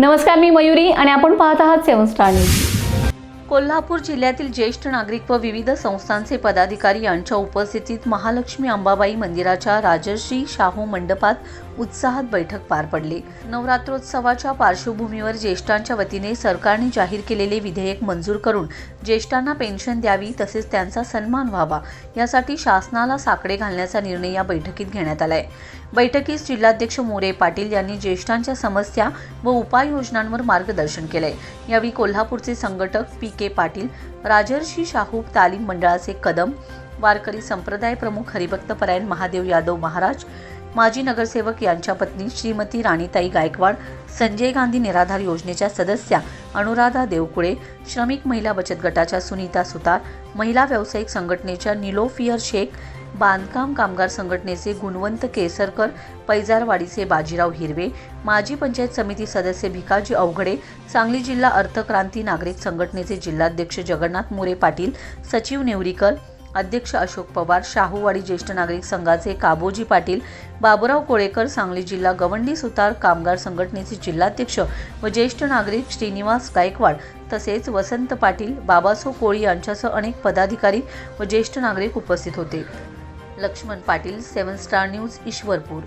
नमस्कार मी मयुरी आणि आपण पाहत आहात सेवन स्टार न्यूज. कोल्हापूर जिल्ह्यातील ज्येष्ठ नागरिक व विविध संस्थांचे पदाधिकारी यांच्या उपस्थितीत महालक्ष्मी अंबाबाई मंदिराच्या राजर्षी शाहू मंडपात उत्साहात बैठक पार पडली. नवरात्रोत्सवाच्या पार्श्वभूमीवर ज्येष्ठांच्या वतीने सरकारने जाहीर केलेले विधेयक मंजूर करून ज्येष्ठांना पेन्शन द्यावी तसेच त्यांचा सन्मान व्हावा यासाठी शासनाला साकडे घालण्याचा निर्णय या बैठकीत घेण्यात आलाय. बैठकीस जिल्हाध्यक्ष मोरे पाटील यांनी ज्येष्ठांच्या समस्या व उपाययोजनांवर मार्गदर्शन केलंय. यावेळी कोल्हापूरचे संघटक पी के पाटील राजर्षी शाहू तालीम मंडळाचे कदम वारकरी संप्रदाय प्रमुख हरिभक्त परायण महादेव यादव महाराज माजी नगरसेवक यांच्या पत्नी श्रीमती राणीताई गायकवाड संजय गांधी निराधार योजनेच्या सदस्या अनुराधा देवकुळे श्रमिक महिला बचत गटाच्या सुनीता सुतार महिला व्यावसायिक संघटनेच्या निलोफियर शेख बांधकाम कामगार संघटनेचे गुणवंत केसरकर पैजारवाडीचे बाजीराव हिरवे माजी पंचायत समिती सदस्य भिकाजी अवघडे सांगली जिल्हा अर्थक्रांती नागरिक संघटनेचे जिल्हाध्यक्ष जगन्नाथ मोरे पाटील सचिव नेवरीकर अध्यक्ष अशोक पवार शाहूवाडी ज्येष्ठ नागरिक संघाचे काबोजी पाटील बाबुराव कोळेकर सांगली जिल्हा गवंडी सुतार कामगार संघटनेचे जिल्हाध्यक्ष व ज्येष्ठ नागरिक श्रीनिवास गायकवाड तसेच वसंत पाटील बाबासो कोळी यांच्यासह अनेक पदाधिकारी व ज्येष्ठ नागरिक उपस्थित होते. Laxman Patil seven star news Ishwarpur.